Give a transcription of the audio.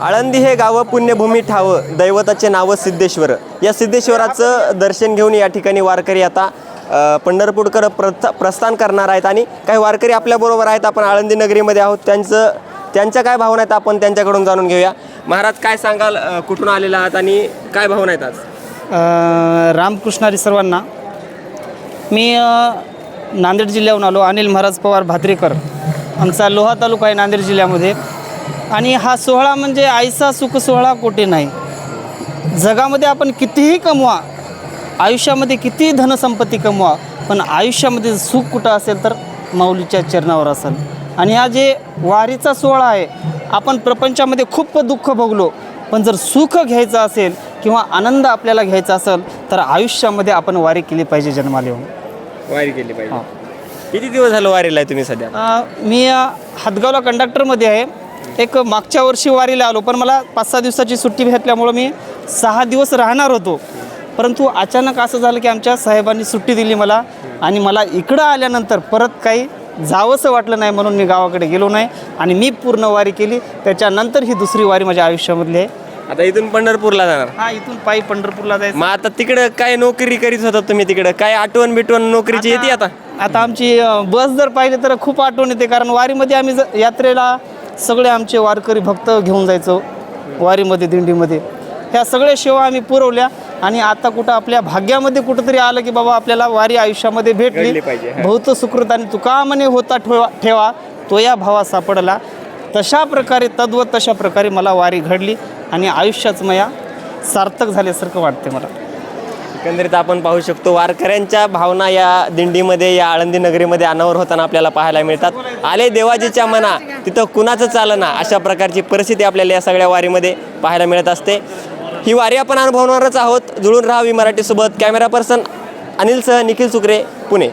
आळंदी हे गावं पुण्यभूमी ठावं दैवताचे नावं सिद्धेश्वर. या सिद्धेश्वराचं दर्शन घेऊन या ठिकाणी वारकरी आता पंढरपूरकर प्रथ प्रस्थान करणार आहेत आणि काही वारकरी आपल्याबरोबर आहेत. आपण आळंदी नगरीमध्ये आहोत. त्यांचं त्यांच्या काय भावना आहेत आपण त्यांच्याकडून जाणून घेऊया. महाराज काय सांगाल कुठून आलेला आहात आणि काय भावना आहेत आज? रामकृष्णारी सर्वांना. मी नांदेड जिल्ह्याहून आलो. अनिल महाराज पवार भाद्रेकर. आमचा लोहा तालुका आहे नांदेड जिल्ह्यामध्ये. आणि हा सोहळा म्हणजे आईचा सुख सोहळा कुठे नाही. जगामध्ये आपण कितीही कमवा आयुष्यामध्ये कितीही धनसंपत्ती कमवा पण आयुष्यामध्ये सुख कुठं असेल तर माऊलीच्या चरणावर असेल. आणि हा जे वारीचा सोहळा आहे आपण प्रपंचामध्ये खूप दुःख भोगलो पण जर सुख घ्यायचं असेल किंवा आनंद आपल्याला घ्यायचा असेल तर आयुष्यामध्ये आपण वारी केली पाहिजे जन्माला येऊन. वारी केली पाहिजे. किती दिवस झालं वारीला आहे तुम्ही सध्या? मी अ, हातगावला कंडक्टरमध्ये आहे. एक मागच्या वर्षी वारीला आलो पण मला पाच सहा दिवसाची सुट्टी भेटल्यामुळं मी सहा दिवस राहणार होतो. परंतु अचानक असं झालं की आमच्या साहेबांनी सुट्टी दिली मला आणि मला इकडं आल्यानंतर परत काही जावंसं वाटलं नाही म्हणून मी गावाकडे गेलो नाही आणि मी पूर्ण वारी केली. त्याच्यानंतर ही दुसरी वारी माझ्या आयुष्यामधली आहे. आता इथून पंढरपूरला जाणार. हा इथून पायी पंढरपूरला जायचं. मग आता तिकडं काय नोकरी करीत होता तुम्ही तिकडं? काय आठवण बिटवण नोकरीची येते आता? आता आमची अ, बस जर पाहिली तर खूप आठवण येते कारण वारीमध्ये आम्ही ज यात्रेला सगळे आमचे वारकरी भक्त घेऊन जायचो वारीमध्ये दिंडीमध्ये. ह्या सगळ्या सेवा आम्ही पुरवल्या आणि आता कुठं आपल्या भाग्यामध्ये कुठंतरी आलं की बाबा आपल्याला वारी आयुष्यामध्ये भेटली. बहुत सुकृत आणि तुका म्हणे होता ठेवा ठेवा तो या भावा सापडला. तशा प्रकारे तद्वत तशा प्रकारे मला वारी घडली आणि आयुष्याच मया सार्थक झाल्यासारखं वाटते मला. एकंदरीत आपण पाहू शकतो वारकऱ्यांच्या भावना या दिंडीमध्ये या आळंदी नगरीमध्ये अनावर होताना आपल्याला पाहायला मिळतात. आले देवाजीच्या मना तिथं कुणाचं चालना अशा प्रकारची परिस्थिती आपल्याला या सगळ्या वारीमध्ये पाहायला मिळत असते. ही वारी आपण अनुभवणारच आहोत. जुळून राहावी मराठीसोबत कॅमेरा पर्सन अनिलसह निखिल सुकरे पुणे.